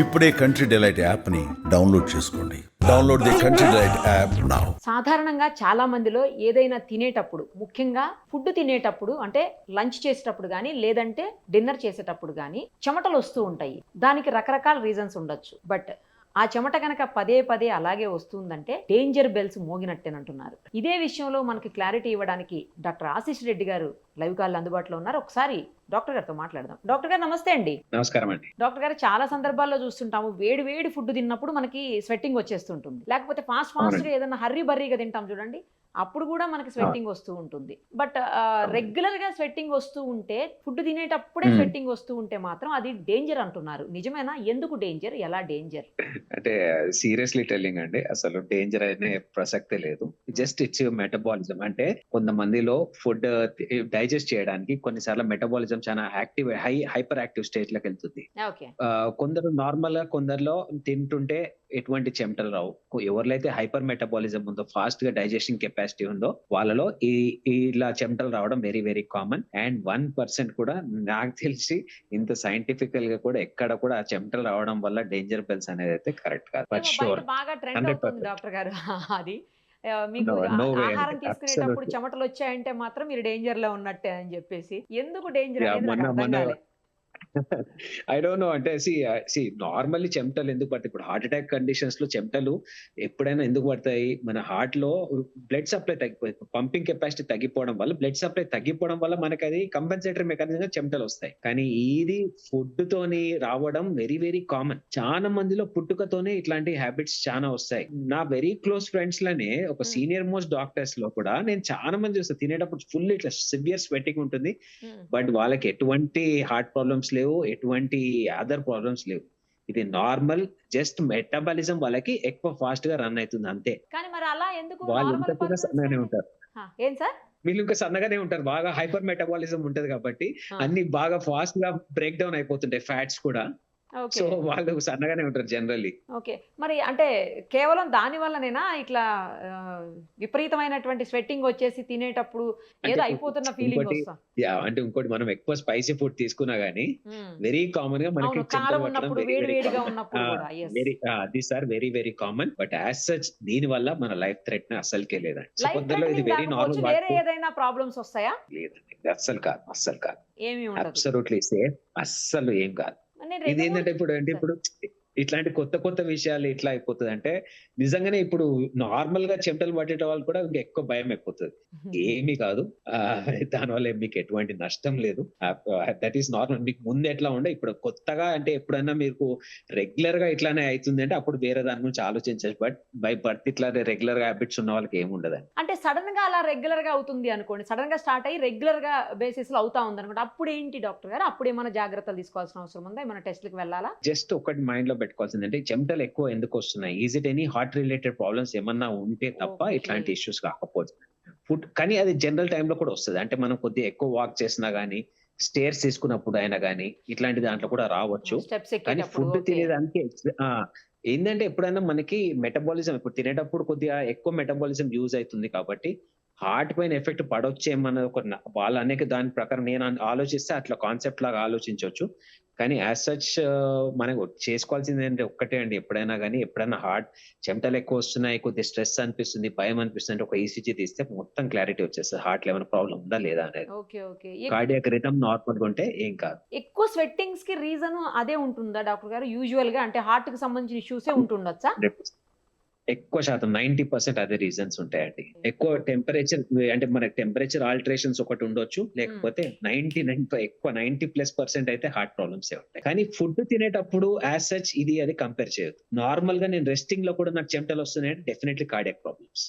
ఇప్పుడే country Delight యాప్ని download చేసుకోండి. Download the Country Delight app now సాధారణంగా చాలా మందిలో ఏదైనా తినేటప్పుడు ముఖ్యంగా ఫుడ్ తినేటప్పుడు అంటే లంచ్ చేసేటప్పుడు కానీ లేదంటే డిన్నర్ చేసేటప్పుడు కానీ చెమటలు వస్తూ ఉంటాయి. దానికి రకరకాల రీజన్స్ ఉండొచ్చు. బట్ ఆ చెమట కనుక పదే పదే అలాగే వస్తుందంటే డేంజర్ బెల్స్ మోగినట్టేనంటున్నారు. ఇదే విషయంలో మనకి క్లారిటీ ఇవ్వడానికి డాక్టర్ ఆశిష్ రెడ్డి గారు లైవ్ కాల్ అందుబాటులో ఉన్నారు. ఒకసారి డాక్టర్ గారితో మాట్లాడదాం. డాక్టర్ గారు నమస్తే అండి. నమస్కారం అండి. డాక్టర్ గారు చాలా సందర్భాల్లో చూస్తుంటాము. వేడి వేడి ఫుడ్ తిన్నప్పుడు మనకి స్వెట్టింగ్ వచ్చేస్తుంటుంది. లేకపోతే ఫాస్ట్ ఫాస్ట్గా. ఏదైనా హర్రీ బర్రీగా తింటాం చూడండి. అప్పుడు కూడా మనకి స్వెట్టింగ్ వస్తూ ఉంటుంది. బట్ రెగ్యులర్గా స్వెట్టింగ్ వస్తూ ఉంటే ఫుడ్ తినేటప్పుడే. స్వెట్టింగ్ వస్తూ ఉంటే మాత్రం అది డేంజర్ అంటున్నారు. నిజమేనా? ఎందుకు డేంజర్? ఎలా డేంజర్? అంటే సీరియస్లీ టెల్లింగ్ అండి అసలు డేంజర్ అనే ప్రసక్తే లేదు. Just it's metabolism. అంటే కొంతమందిలో ఫుడ్ డైజెస్ట్ చేయడానికి కొన్నిసార్లు మెటబాలిజం చాలా యాక్టివ్ హై హైపర్ యాక్టివ్ స్టేట్లోకి వెళ్తుంది కొందరు నార్మల్గా కొందరిలో తింటుంటే ఎటువంటి చెమటలు రావు. కొ- ఎవరిలైతే హైపర్ మెటబాలిజం ఉందో ఫాస్ట్గా డైజెషన్ కెపాసిటీ ఉందో వాళ్ళలో ఈ ఇలా చెమటలు రావడం very very common and one percent కూడా నాకు తెలిసి ఇంత సైంటిఫికల్గా కూడా ఎక్కడ కూడా ఆ చెమటలు రావడం వల్ల డేంజర్ బెల్స్ అనేది అయితే కరెక్ట్ కాదు. బట్ షూర్ బాగా ట్రెండ్ 100% అవుతుంది డాక్టర్ గారు. అది. మీకు ఆహారం. తీసుకునేటప్పుడు. చెమటలు వచ్చాయంటే మాత్రం మీరు డేంజర్లో ఉన్నట్టే అని చెప్పేసి. ఎందుకు డేంజర్ ఐ డోంట్ నో అంటే సి సి నార్మల్లీ చెమటలు ఎందుకు పడతాయి? ఇప్పుడు హార్ట్ అటాక్ కండిషన్స్లో చెమటలు ఎప్పుడైనా ఎందుకు పడతాయి? మన హార్ట్లో బ్లడ్ సప్లై తగ్గిపోయి పంపింగ్ కెపాసిటీ తగ్గిపోవడం వల్ల బ్లడ్ సప్లై తగ్గిపోవడం వల్ల మనకి అది కంపెన్సేటరీ మెకానిజం గా చెమటలు వస్తాయి. కానీ ఇది ఫుడ్ తోని రావడం వెరీ వెరీ కామన్ చాలా మందిలో పుట్టుకతోనే ఇట్లాంటి హ్యాబిట్స్ చాలా వస్తాయి. నా వెరీ క్లోజ్ ఫ్రెండ్స్లోనే ఒక. సీనియర్ మోస్ట్ డాక్టర్స్లో కూడా నేను చాలా మంది చూస్తాను తినేటప్పుడు ఫుల్ ఇట్లా సివియర్ స్వెట్టింగ్ ఉంటుంది. బట్ వాళ్ళకి ఎటువంటి హార్ట్ ప్రాబ్లమ్స్ లేవు ఎటువంటి అదర్ ప్రాబ్లమ్స్ లేవు. ఇది నార్మల్ జస్ట్ మెటబాలిజం వాళ్ళకి ఎక్కువ ఫాస్ట్గా రన్ అవుతుంది అంతే. కానీ మరి అలా ఎందుకు వాళ్ళు ఇంకా కూడా సన్నగానే ఉంటారు. ఏం సార్? వీళ్ళు ఇంకా సన్నగానే ఉంటారు బాగా హైపర్ మెటబాలిజం ఉంటది కాబట్టి. అన్ని బాగా ఫాస్ట్గా బ్రేక్ డౌన్ అయిపోతుంటాయి ఫ్యాట్స్ కూడా. సో వాళ్ళు సన్నగానే ఉంటారు జనరల్లీ. ఓకే. మరి అంటే కేవలం దాని వల్లనేనా ఇట్లా విపరీతమైనటువంటి స్వెట్టింగ్ వచ్చేసి తినేటప్పుడు ఏదో అయిపోతున్న ఫీలింగ్ యా అంటే ఇంకోటి మనం ఎక్కువ స్పైసీ ఫుడ్ తీసుకున్నా గానీ వెరీ కామన్గా మనకి కూడా yes. Very very common. But as such దీని వల్ల మన లైఫ్ థ్రెట్ని అస్సలకే లేదండి. కొందరిలో ఇది వెరీ నార్మల్ వేరే ఏదైనా ప్రాబ్లమ్స్ వస్తాయా? లేదండి. అస్సలు కాదు అస్సలు కాదు. ఏమీ అబ్సల్యూట్లీ సేఫ్ అస్సలు ఏం కాదు. ఇది ఏంటంటే ఇప్పుడు అంటే. ఇప్పుడు ఇట్లాంటి కొత్త కొత్త విషయాలు ఎట్లా అయిపోతుంది అంటే నిజంగానే ఇప్పుడు నార్మల్గా చెమటలు పట్టేట వాళ్ళు కూడా ఇంకా ఎక్కువ భయం అయిపోతుంది. ఏమీ కాదు. దానివల్ల మీకు ఎటువంటి నష్టం లేదు. దట్ ఈస్ నార్మల్ మీకు ముందు ఎట్లా ఉండే ఇప్పుడు కొత్తగా అంటే ఎప్పుడైనా మీకు రెగ్యులర్గా ఇట్లానే అవుతుంది అంటే అప్పుడు వేరే దాని గురించి ఆలోచించచ్చు. బట్ బై బర్త్ ఇట్లా రెగ్యులర్గా హ్యాబిట్స్ ఉన్న వాళ్ళకి ఏమి ఉండదండి. అంటే సడన్గా అలా రెగ్యులర్గా అవుతుంది అనుకోండి సడన్గా స్టార్ట్ అయ్యి రెగ్యులర్గా బేసిస్లో అవుతా ఉంది అనుకోండి అప్పుడు ఏంటి డాక్టర్ గారు? అప్పుడు ఏమైనా జాగ్రత్తలు తీసుకోవాల్సిన అవసరం ఉందా? ఏమైనా టెస్ట్లకు వెళ్ళాలా? జస్ట్ ఒకటి మైండ్లో పెట్టుకోవాల్సింది అంటే చెమటలు ఎక్కువ ఎందుకు వస్తున్నాయి? Is it any heart related problems ఏమన్నా ఉంటే తప్ప. ఇట్లాంటి ఇష్యూస్ కాకపోవచ్చు ఫుడ్ కానీ అది జనరల్ టైంలో కూడా వస్తుంది. అంటే మనం కొద్దిగా ఎక్కువ వాక్ చేసినా గానీ స్టేర్స్ తీసుకున్నప్పుడు అయినా గానీ ఇట్లాంటి దాంట్లో కూడా రావచ్చు. కానీ ఫుడ్. తినేదానికి ఏంటంటే ఎప్పుడైనా మనకి మెటబాలిజం ఇప్పుడు తినేటప్పుడు కొద్దిగా ఎక్కువ మెటబాలిజం యూజ్ అవుతుంది కాబట్టి హార్ట్ పైన ఎఫెక్ట్ పడొచ్చేమన్న ఒక వాళ్ళ అనేక దాని ప్రకారం నేను ఆలోచిస్తే అట్లా కాన్సెప్ట్ లాగా ఆలోచించవచ్చు కానీ యాజ్ సచ్ మనకు చేసుకోవాల్సింది ఏంటంటే ఒక్కటే అండి. ఎప్పుడైనా కానీ ఎప్పుడైనా హార్ట్ చెమటలు ఎక్కువ వస్తున్నాయి కొద్దిగా స్ట్రెస్ అనిపిస్తుంది భయం అనిపిస్తుంది అంటే ఒక ఈసీజీ తీస్తే మొత్తం క్లారిటీ వచ్చేస్తుంది. హార్ట్లో ఏమైనా ప్రాబ్లం ఉందా లేదా అనేది. కార్డియాక్ రిథమ్ నార్మల్గా ఉంటే ఏం కాదు. ఎక్కువ స్వెట్టింగ్స్కి రీజన్ అదే ఉంటుందా డాక్టర్ గారు? యూజువల్గా అంటే హార్ట్కి సంబంధించిన ఇష్యూసే ఉంటుండొచ్చా? ఎక్కువ శాతం నైన్టీ పర్సెంట్ అదే రీజన్స్ ఉంటాయండి. ఎక్కువ టెంపరేచర్ అంటే మన టెంపరేచర్ ఆల్టరేషన్స్ ఒకటి ఉండొచ్చు లేకపోతే నైన్టీ నైన్ ఎక్కువ నైన్టీ ప్లస్ పర్సెంట్ అయితే హార్ట్ ప్రాబ్లమ్స్ ఉంటాయి. కానీ ఫుడ్ తినేటప్పుడు యాజ్ సచ్ ఇది అది కంపేర్ చేయదు నార్మల్గా నేను రెస్టింగ్లో కూడా నాకు చెమటలు వస్తున్నాయంటే డెఫినెట్లీ కార్డియాక్ ప్రాబ్లమ్స్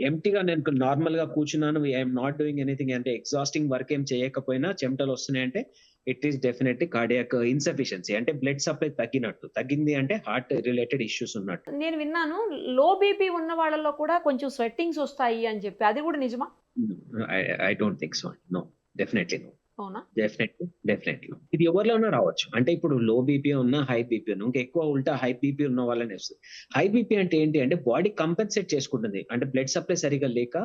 ఎంటీగా నేను నార్మల్గా కూర్చున్నాను ఐఎమ్ నాట్ డూయింగ్ ఎనీథింగ్ అంటే ఎగ్జాస్టింగ్ వర్క్ ఏం చేయకపోయినా చెమటలు వస్తున్నాయంటే it is definitely cardiac insufficiency అంటే బ్లడ్ సప్లై తగ్గినట్టు. తగ్గింది అంటే హార్ట్ రిలేటెడ్ ఇష్యూస్ ఉన్నట్టు. నేను విన్నాను లో బీపీ ఉన్న వాళ్ళలో కూడా కొంచెం స్వెట్టింగ్స్ వస్తాయి అని చెప్పి. అది కూడా నిజమా? I don't think so no definitely no అవునా? డెఫినెట్లీ డెఫినెట్లీ ఇది ఎవరిలోనూ రావచ్చు. అంటే ఇప్పుడు లో బీపీ ఉన్న హై బీపీ ఉన్న ఇంకా ఎక్కువ ఉల్టా హై బీపీ ఉన్న వాళ్ళని వస్తుంది. హై బీపీ అంటే ఏంటి? అంటే బాడీ కంపెన్సేట్ చేసుకుంటుంది. అంటే బ్లడ్ సప్లై సరిగా లేక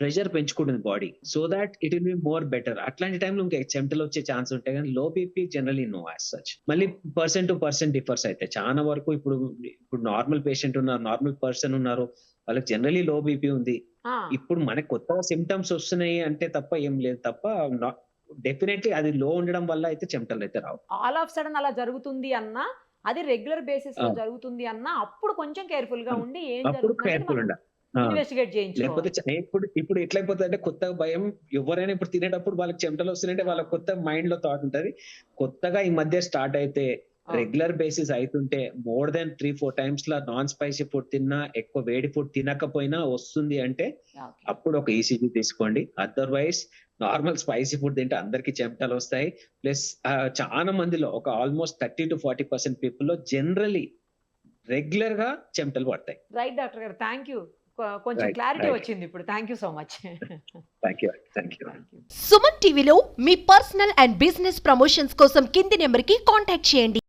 pressure పెంచుకుంటుంది body so that it will be more better అట్లాంటి టైంలో ఇంకా చెమటలు వచ్చే ఛాన్స్ ఉంటాయి. కానీ low BP generally no as such మళ్ళీ పర్సన్ టు పర్సన్ డిఫర్స్ అయితే. చాలా వరకు ఇప్పుడు ఇప్పుడు నార్మల్ పేషెంట్ ఉన్నారు నార్మల్ పర్సన్ ఉన్నారు. వాళ్ళకి జనరలీ లో బీపీ ఉంది. ఇప్పుడు మనకి కొత్తగా సిమ్టమ్స్ వస్తున్నాయి అంటే తప్ప ఏం లేదు. తప్ప డెఫినెట్లీ అది లో ఉండడం వల్ల అయితే చెమటలు అయితే రావు ఆల్ ఆఫ్ సడన్ అలా జరుగుతుంది అన్నా అది రెగ్యులర్ బేసిస్లో. జరుగుతుంది అన్నా అప్పుడు కొంచెం కేర్ఫుల్గా. ఉండి ఏం అప్పుడు కేర్ఫుల్ ఉండాలి. ఇన్వెస్టిగేట్ లేకపోతే ఇప్పుడు ఇప్పుడు ఎట్లయిపోతుంది అంటే కొత్త భయం ఎవరైనా ఇప్పుడు తినేటప్పుడు వాళ్ళకి చెమటలు వస్తున్నాయంటే వాళ్ళ కొత్త మైండ్లో థాట్ ఉంటది కొత్తగా ఈ మధ్య స్టార్ట్ అయితే రెగ్యులర్ బేసిస్ అవుతుంటే more than three four times లా నాన్ స్పైసీ ఫుడ్ తిన్నా ఎక్కువ వేడి ఫుడ్ తినకపోయినా వస్తుంది అంటే. అప్పుడు ఒక ఈసీజీ తీసుకోండి. అదర్వైజ్ నార్మల్ స్పైసీ ఫుడ్ తింటే అందరికి చెమటలు వస్తాయి. ప్లస్ చాలా మందిలో ఒక almost thirty to forty percent పీపుల్లో generally రెగ్యులర్గా చెమటలు పడతాయి. రైట్ డాక్టర్ గారు. థ్యాంక్ యూ కొంచెం Right, క్లారిటీ. వచ్చింది ఇప్పుడు. Thank you so much Suman టీవీలో మీ పర్సనల్ అండ్ బిజినెస్ ప్రమోషన్స్ కోసం కింది నెంబర్కి కాంటాక్ట్ చేయండి.